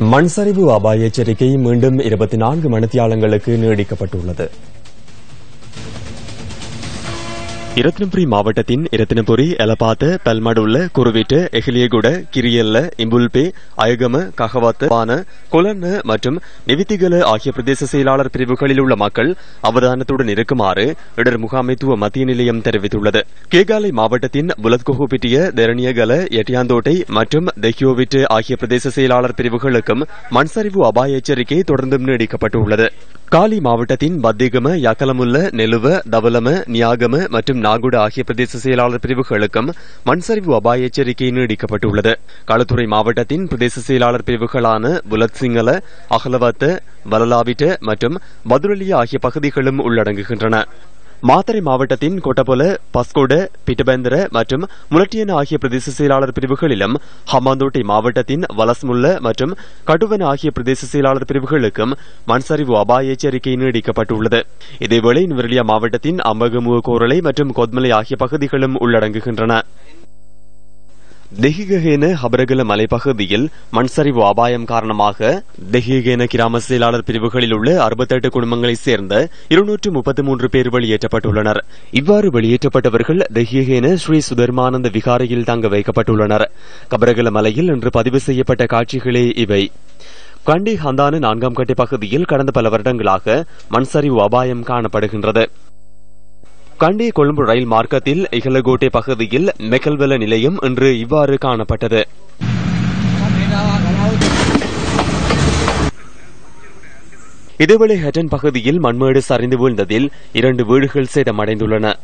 மண்சரிவு அபாய எச்சரிக்கை மீண்டும் இருபத்தி நான்கு மணித்தியாலங்களுக்கு நீடிக்கப்பட்டுள்ளது. இரத்தினபுரி மாவட்டத்தின் இரத்தினபுரி எலப்பாத்த பெல்மடுள்ள குருவிட்டு எஹிலியகுட கிரியல்ல இம்புல்பே அயகம ககவாத்த பான கொலன்ன மற்றும் நிவித்திகல ஆகிய பிரதேச செயலாளர் பிரிவுகளில் உள்ள மக்கள் அவதானத்துடன் இருக்குமாறு இடர் முகாமைத்துவ மத்திய நிலையம் தெரிவித்துள்ளது. கேகாலை மாவட்டத்தின் புலத்கோஹுபிட்டிய தெரணியகல எட்டியாந்தோட்டை மற்றும் தெஹியோவிட்டு ஆகிய பிரதேச செயலாளர் பிரிவுகளுக்கும் மண்சரிவு அபாய எச்சரிக்கை தொடர்ந்தும் நீடிக்கப்பட்டுள்ளது. காலி மாவட்டத்தின் பத்திகம யக்கலமுல்ல நெலுவ தவலம நியாகம மற்றும் நாகுட ஆகிய பிரதேச செயலாளர் பிரிவுகளுக்கும் மண்சரிவு அபாய எச்சரிக்கை நீடிக்கப்பட்டுள்ளது. களுத்துறை மாவட்டத்தின் பிரதேச செயலாளர் பிரிவுகளான புலத் சிங்கள அகலவத்த வலலாவிட்ட மற்றும் பதுரலியா ஆகிய பகுதிகளும் உள்ளடங்குகின்றன. மாத்தறை மாவட்டத்தின் கொட்டபொல பஸ்கோட பிட்டபேந்திர மற்றும் முலட்டியன ஆகிய பிரதேச செயலாளர் பிரிவுகளிலும் ஹம்மாந்தோட்டை மாவட்டத்தின் வலஸ்முல்ல மற்றும் கடுவன் ஆகிய பிரதேச செயலாளர் பிரிவுகளுக்கும் மண்சரிவு அபாய எச்சரிக்கை நீடிக்கப்பட்டுள்ளது. இதேவேளை நுவரெலியா மாவட்டத்தின் அம்பகமுக கோரளை மற்றும் கொத்மலை ஆகிய பகுதிகளும் உள்ளடங்குகின்றன. தெஹிகேன ஹபரகல மலைப்பகுதியில் மண்சரிவு அபாயம் காரணமாக தெஹிகேன கிராம செயலாளர் பிரிவுகளில் உள்ள அறுபத்தெட்டு குடும்பங்களைச் சேர்ந்த இருநூற்று முப்பத்தி மூன்று பேர் வெளியேற்றப்பட்டுள்ளனர். இவ்வாறு வெளியேற்றப்பட்டவர்கள் தெஹிகேன ஸ்ரீ சுதர்மானந்த விகாரையில் தங்க வைக்கப்பட்டுள்ளனர். கபரகல மலையில் இன்று பதிவு செய்யப்பட்ட காட்சிகளே இவை. கண்டி ஹந்தான நான்காம் கட்டி பகுதியில் கடந்த பல வருடங்களாக மண்சரிவு அபாயம் காணப்படுகின்றது. கண்டி கொழும்பு ரயில் மார்க்கத்தில் இகலகோட்டை பகுதியில் மெக்கல்வெல நிலையம் இன்று இவ்வாறு காணப்பட்டது. இதேவேளை ஹட்டன் பகுதியில் மண்மேடு சரிந்து வீழ்ந்ததில் இரண்டு வீடுகள் சேதமடைந்துள்ளன.